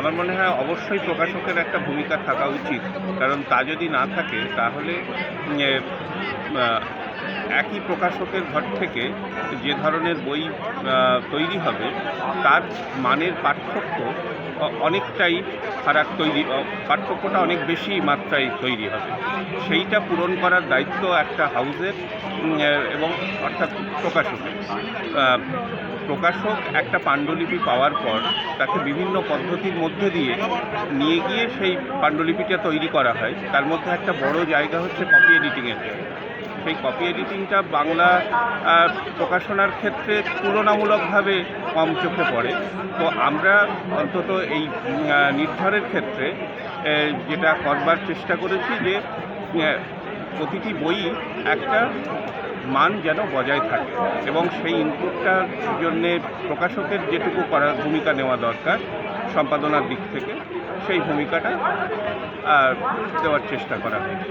অবশ্যই প্রকাশকের একটা ভূমিকা থাকা উচিত। কারণ তা যদি না থাকে, তাহলে একই প্রকাশকের ঘর থেকে যে ধরনের বই তৈরি হবে, তার মানের পার্থক্য অনেকটাই ফারাক তৈরি পার্থক্যটা অনেক বেশি মাত্রায় তৈরি হবে। সেইটা পূরণ করার দায়িত্ব একটা এ- এবং অর্থাৎ প্রকাশকের। প্রকাশক একটা পাণ্ডুলিপি পাওয়ার পর তাকে বিভিন্ন পদ্ধতির মধ্যে দিয়ে নিয়ে গিয়ে সেই পাণ্ডুলিপিটা তৈরি করা হয়। তার মধ্যে একটা বড় জায়গা হচ্ছে কপি এডিটিংয়ের সেই কপি এডিটিংটা বাংলা প্রকাশনার ক্ষেত্রে তুলনামূলকভাবে কম চোখে পড়ে। তো আমরা অন্তত এই নির্ধারের ক্ষেত্রে যেটা করবার চেষ্টা করেছি যে প্রতিটি বই একটা মান যেন বজায় থাকে এবং সেই ইনপুটটার জন্যে প্রকাশকের যেটুকু করার ভূমিকা নেওয়া দরকার সম্পাদনার দিক থেকে, সেই ভূমিকাটা দেওয়ার চেষ্টা করা হয়েছে।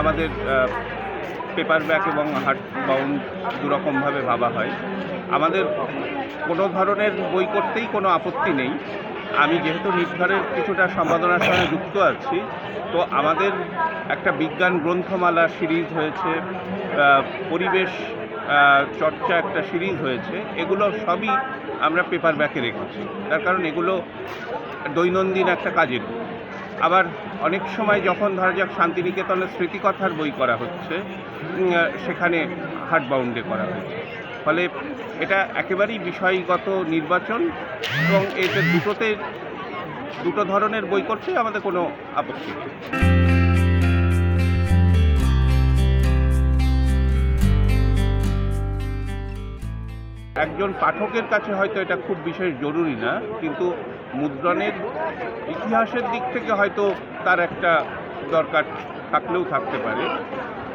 আমাদের পেপার ব্যাক এবং হার্ড বাউন্ড দুরকমভাবে ভাবা হয়। আমাদের কোনো ধরনের বই করতেই কোনো আপত্তি নেই। আমি যেহেতু নির্ধারের কিছুটা সম্পাদনার সঙ্গে যুক্ত আছি, তো আমাদের একটা বিজ্ঞান গ্রন্থমালা সিরিজ হয়েছে পরিবেশ চর্চা একটা সিরিজ হয়েছে, এগুলো সবই আমরা পেপার ব্যাকে রেখেছি তার কারণ এগুলো দৈনন্দিন একটা কাজের। আবার অনেক সময় যখন ধরা যাক শান্তিনিকেতনের স্মৃতিকথার বই করা হচ্ছে সেখানে হার্ড বাউন্ডে করা হচ্ছে ফলে এটা একেবারেই বিষয়গত নির্বাচন এবং এতে দুটোতে, দুটো ধরনের বই করতে আমাদের কোনো আপত্তি একজন পাঠকের কাছে হয়তো এটা খুব বিশেষ জরুরি না, কিন্তু মুদ্রণের ইতিহাসের দিক থেকে হয়তো তার একটা দরকার থাকলেও থাকতে পারে।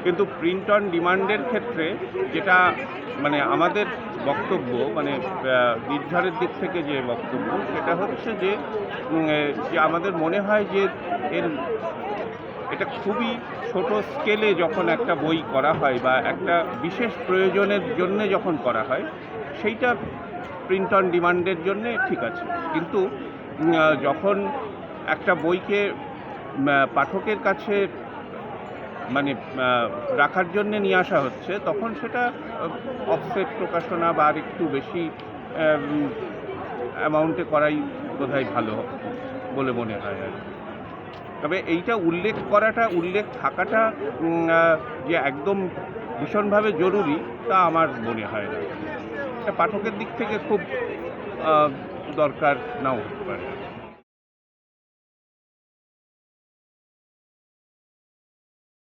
কিন্তু প্রিন্ট অন ডিমান্ডের ক্ষেত্রে যেটা মানে আমাদের বক্তব্য মানে নির্ধারের দিক থেকে যে বক্তব্য, সেটা হচ্ছে যে আমাদের মনে হয় যে এর এটা খুবই ছোট স্কেলে যখন একটা বই করা হয় বা একটা বিশেষ প্রয়োজনের জন্য যখন করা হয়, সেইটা প্রিন্ট অন ডিমান্ডের জন্য ঠিক আছে। কিন্তু যখন একটা বইকে পাঠকের কাছে মানে রাখার জন্য নিয়ে আসা হচ্ছে, তখন সেটা অফসেট প্রকাশনা বা আর একটু বেশি অ্যামাউন্টে করাই বোধহয় ভালো বলে মনে হয় আর। তবে এইটা উল্লেখ করাটা, উল্লেখ থাকাটা যে একদম ভীষণভাবে জরুরি, তা আমার মনে হয় না এটা পাঠকের দিক থেকে খুব দরকার নাও হতে পারে